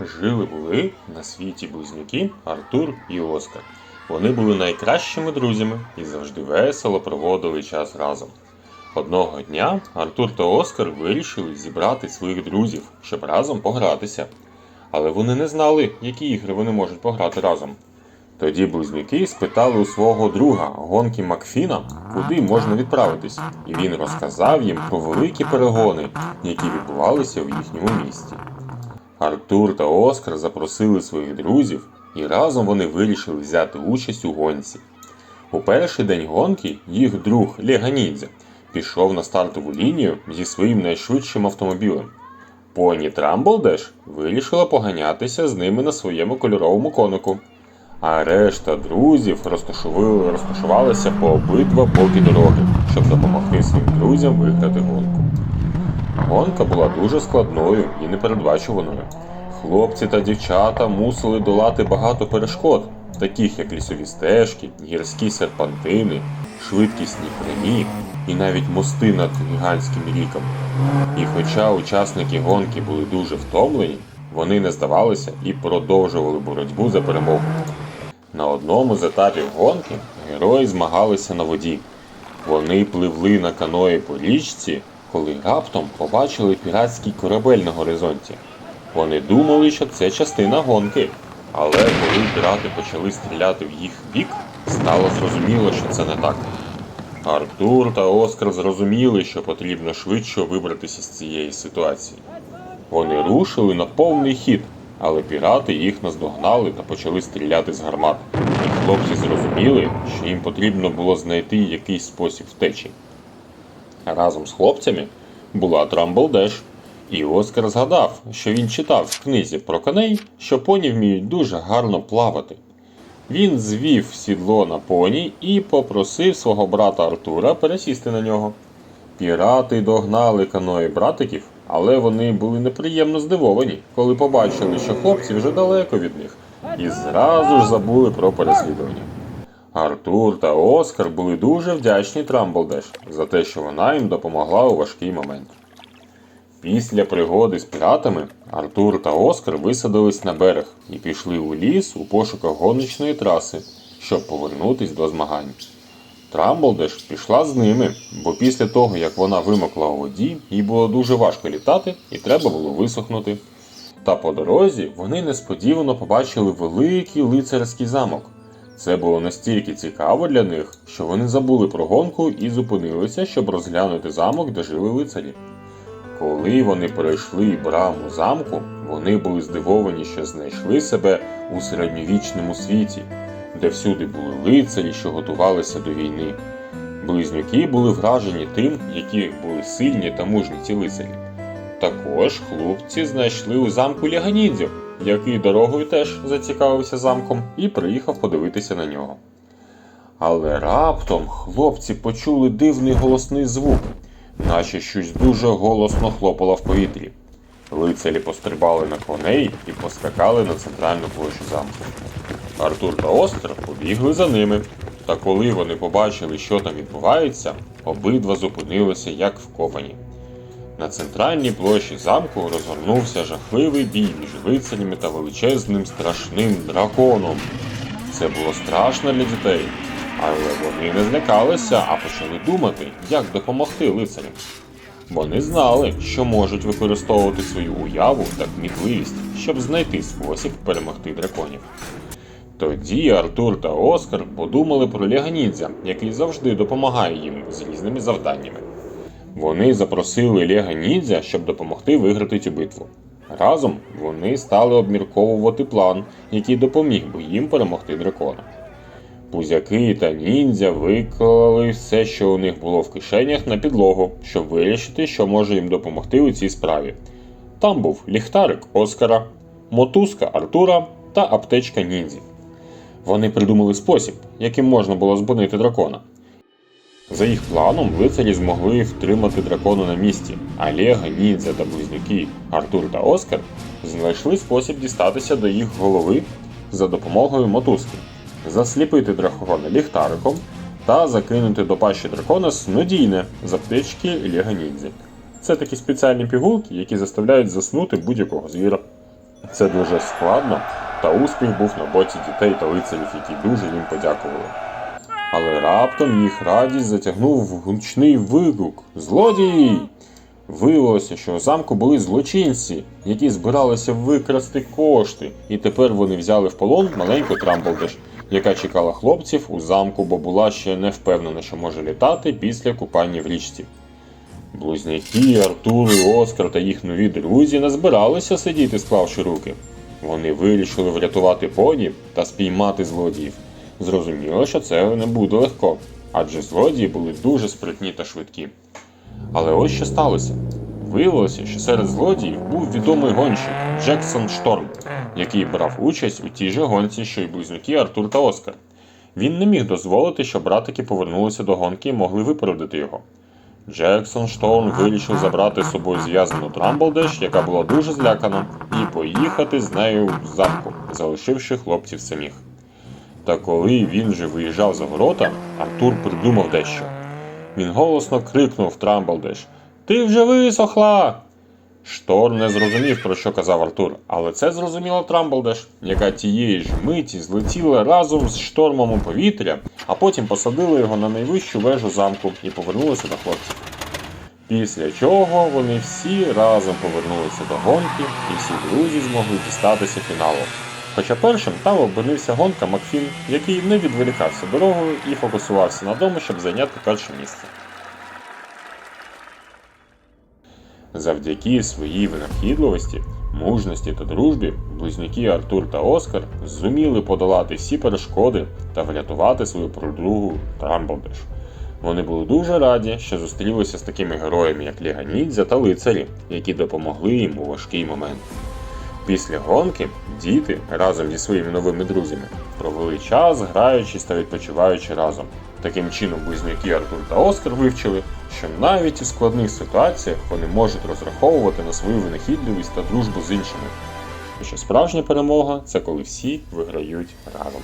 Жили були на світі близнюки Артур і Оскар. Вони були найкращими друзями і завжди весело проводили час разом. Одного дня Артур та Оскар вирішили зібрати своїх друзів, щоб разом погратися. Але вони не знали, які ігри вони можуть пограти разом. Тоді близнюки спитали у свого друга гонки Макфіна, куди можна відправитись, і він розказав їм про великі перегони, які відбувалися в їхньому місті. Артур та Оскар запросили своїх друзів, і разом вони вирішили взяти участь у гонці. У перший день гонки їх друг Леганідзе пішов на стартову лінію зі своїм найшвидшим автомобілем. Поні Трамблдеш вирішила поганятися з ними на своєму кольоровому конику. А решта друзів розташувалися по обидва боки дороги, щоб допомогти своїм друзям виграти гонку. Гонка була дуже складною і непередбачуваною. Хлопці та дівчата мусили долати багато перешкод, таких як лісові стежки, гірські серпантини, швидкісні прямі і навіть мости над гігантськими ріками. І хоча учасники гонки були дуже втомлені, вони не здавалися і продовжували боротьбу за перемогу. На одному з етапів гонки герої змагалися на воді. Вони пливли на каної по річці, коли раптом побачили піратський корабель на горизонті. Вони думали, що це частина гонки, але коли пірати почали стріляти в їх бік, стало зрозуміло, що це не так. Артур та Оскар зрозуміли, що потрібно швидше вибратися з цієї ситуації. Вони рушили на повний хід, але пірати їх наздогнали та почали стріляти з гармат. І хлопці зрозуміли, що їм потрібно було знайти якийсь спосіб втечі. Разом з хлопцями була Трамблдеш, і Оскар згадав, що він читав в книзі про коней, що поні вміють дуже гарно плавати. Він звів сідло на поні і попросив свого брата Артура пересісти на нього. Пірати догнали каної братиків, але вони були неприємно здивовані, коли побачили, що хлопці вже далеко від них, і зразу ж забули про переслідування. Артур та Оскар були дуже вдячні Трамблдеш за те, що вона їм допомогла у важкий момент. Після пригоди з піратами Артур та Оскар висадились на берег і пішли у ліс у пошуках гоночної траси, щоб повернутись до змагань. Трамблдеш пішла з ними, бо після того, як вона вимокла у воді, їй було дуже важко літати і треба було висохнути. Та по дорозі вони несподівано побачили великий лицарський замок. Це було настільки цікаво для них, що вони забули про гонку і зупинилися, щоб розглянути замок, де жили лицарі. Коли вони перейшли браму замку, вони були здивовані, що знайшли себе у середньовічному світі, де всюди були лицарі, що готувалися до війни. Близнюки були вражені тим, які були сильні та мужні ці лицарі. Також хлопці знайшли у замку Ляганідзю, який дорогою теж зацікавився замком і приїхав подивитися на нього. Але раптом хлопці почули дивний голосний звук, наче щось дуже голосно хлопало в повітрі. Лицарі пострибали на коней і поскакали на центральну площу замку. Артур та Остер побігли за ними, та коли вони побачили, що там відбувається, обидва зупинилися як вкопані. На центральній площі замку розгорнувся жахливий бій між лицарями та величезним страшним драконом. Це було страшно для дітей, але вони не злякалися, а почали думати, як допомогти лицарям. Вони знали, що можуть використовувати свою уяву та кмітливість, щоб знайти спосіб перемогти драконів. Тоді Артур та Оскар подумали про Леганідзя, який завжди допомагає їм з різними завданнями. Вони запросили Лега Нідзя, щоб допомогти виграти цю битву. Разом вони стали обмірковувати план, який допоміг би їм перемогти дракона. Пузяки та ніндзя виклали все, що у них було в кишенях, на підлогу, щоб вирішити, що може їм допомогти у цій справі. Там був ліхтарик Оскара, мотузка Артура та аптечка ніндзі. Вони придумали спосіб, яким можна було збунити дракона. За їх планом, лицарі змогли втримати дракона на місці, а Лега, Ніндзя та близнюки Артур та Оскар знайшли спосіб дістатися до їх голови за допомогою мотузки, засліпити дракона ліхтариком та закинути до пащі дракона снодійне з аптечки Лега Ніндзі. Це такі спеціальні пігулки, які заставляють заснути будь-якого звіра. це дуже складно, та успіх був на боці дітей та лицарів, які дуже їм подякували. Але раптом їх радість затягнув гучний вигук Злодій! Виявилося, що у замку були злочинці, які збиралися викрасти кошти, і тепер вони взяли в полон маленьку Трамблдеш, яка чекала хлопців у замку, бо була ще не впевнена, що може літати після купання в річці. Близняки, Артур і Оскар та їх нові друзі не збиралися сидіти, склавши руки. Вони вирішили врятувати поні та спіймати злодіїв. Зрозуміло, що це не буде легко, адже злодії були дуже спритні та швидкі. Але ось що сталося. Виявилося, що серед злодіїв був відомий гонщик Джексон Шторм, який брав участь у тій же гонці, що й близнюки Артур та Оскар. Він не міг дозволити, щоб братики повернулися до гонки і могли випередити його. Джексон Шторм вирішив забрати з собою зв'язану Трамблдеш, яка була дуже злякана, і поїхати з нею в замку, залишивши хлопців самих. Та коли він вже виїжджав за ворота, Артур придумав дещо. Він голосно крикнув Трамблдеш Ти вже висохла! Шторм не зрозумів, про що казав Артур, але це зрозуміла Трамблдеш, яка тієї ж миті злетіла разом з штормом у повітря, а потім посадила його на найвищу вежу замку і повернулася до хлопців. Після чого вони всі разом повернулися до гонки, і всі друзі змогли дістатися фіналу. Хоча першим там опинився гонка Макфін, який не відволікався дорогою і фокусувався на тому, щоб зайняти перше місце. Завдяки своїй винахідливості, мужності та дружбі, близнюки Артур та Оскар зуміли подолати всі перешкоди та врятувати свою подругу Трамблдеш. Вони були дуже раді, що зустрілися з такими героями, як Ліга Ніндзя та лицарі, які допомогли їм у важкий момент. Після гонки діти разом зі своїми новими друзями провели час, граючись та відпочиваючи разом. Таким чином, близнюки Артур та Оскар вивчили, що навіть у складних ситуаціях вони можуть розраховувати на свою винахідливість та дружбу з іншими. І що справжня перемога це коли всі виграють разом.